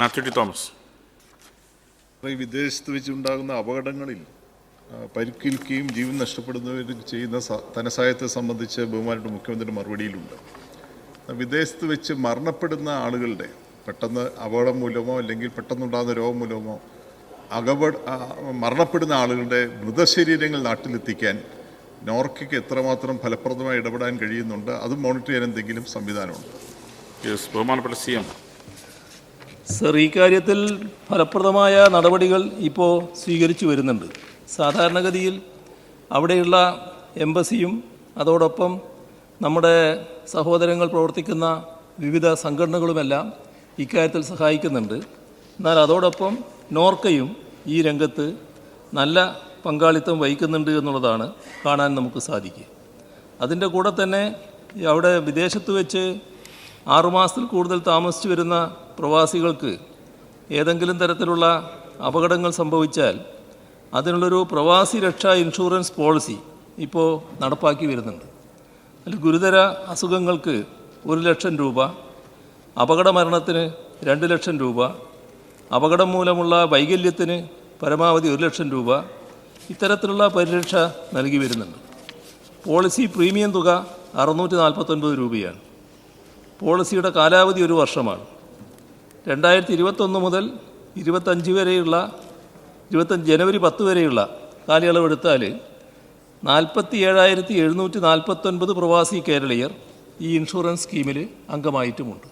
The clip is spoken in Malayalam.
Mathew T Thomas. വിദേശത്ത് വെച്ചുണ്ടാകുന്ന അപകടങ്ങളിൽ പരിക്കേൽക്കുകയും ജീവൻ നഷ്ടപ്പെടുന്നവരും ചെയ്യുന്ന ധനസഹായത്തെ സംബന്ധിച്ച് ബഹുമാനപ്പെട്ട മുഖ്യമന്ത്രി മറുപടിയിലുണ്ട്. വിദേശത്ത് വെച്ച് മരണപ്പെടുന്ന ആളുകളുടെ പെട്ടെന്ന് അപകടം മൂലമോ അല്ലെങ്കിൽ പെട്ടെന്നുണ്ടാകുന്ന രോഗം മൂലമോ അകപട ആ, മരണപ്പെടുന്ന ആളുകളുടെ മൃതശരീരങ്ങൾ നാട്ടിലെത്തിക്കാൻ നോർക്കയ്ക്ക് എത്രമാത്രം ഫലപ്രദമായി ഇടപെടാൻ കഴിയുന്നുണ്ട് അത് മോണിറ്റർ ചെയ്യാൻ എന്തെങ്കിലും സംവിധാനമുണ്ട്? ബഹുമാനപ്പെട്ട സി എം. സർ ഈ കാര്യത്തിൽ ഫലപ്രദമായ നടപടികൾ ഇപ്പോൾ സ്വീകരിച്ചു വരുന്നുണ്ട്. സാധാരണഗതിയിൽ അവിടെയുള്ള എംബസിയും അതോടൊപ്പം നമ്മുടെ സഹോദരങ്ങൾ പ്രവർത്തിക്കുന്ന വിവിധ സംഘടനകളുമെല്ലാം ഇക്കാര്യത്തിൽ സഹായിക്കുന്നുണ്ട്. എന്നാൽ അതോടൊപ്പം നോർക്കയും ഈ രംഗത്ത് നല്ല പങ്കാളിത്തം വഹിക്കുന്നുണ്ട് എന്നുള്ളതാണ് കാണാൻ നമുക്ക് സാധിക്കുക. അതിന്റെ കൂടെ തന്നെ അവിടെ വിദേശത്ത് വെച്ച് ആറുമാസത്തിൽ കൂടുതൽ താമസിച്ചു വരുന്ന പ്രവാസികൾക്ക് ഏതെങ്കിലും തരത്തിലുള്ള അപകടങ്ങൾ സംഭവിച്ചാൽ അതിനുള്ളൊരു പ്രവാസി രക്ഷാ ഇൻഷുറൻസ് പോളിസി ഇപ്പോൾ നടപ്പാക്കി വരുന്നുണ്ട്. അതിൽ ഗുരുതര അസുഖങ്ങൾക്ക് ഒരു ലക്ഷം രൂപ അപകട മരണത്തിന് രണ്ട് ലക്ഷം രൂപ അപകടം മൂലമുള്ള വൈകല്യത്തിന് പരമാവധി ഒരു ലക്ഷം രൂപ ഇത്തരത്തിലുള്ള പരിരക്ഷ നൽകി വരുന്നുണ്ട്. പോളിസി പ്രീമിയം തുക അറുന്നൂറ്റി നാൽപ്പത്തൊൻപത് രൂപയാണ്. പോളിസിയുടെ കാലാവധി ഒരു വർഷമാണ്. രണ്ടായിരത്തി ഇരുപത്തൊന്ന് മുതൽ ഇരുപത്തഞ്ച് വരെയുള്ള ഇരുപത്തഞ്ച് ജനുവരി പത്ത് വരെയുള്ള കാലയളവ് എടുത്താൽ നാൽപ്പത്തി ഏഴായിരത്തി എഴുന്നൂറ്റി നാൽപ്പത്തൊൻപത് പ്രവാസി കേരളീയർ ഈ ഇൻഷുറൻസ് സ്കീമിൽ അംഗമായിട്ടുമുണ്ട്.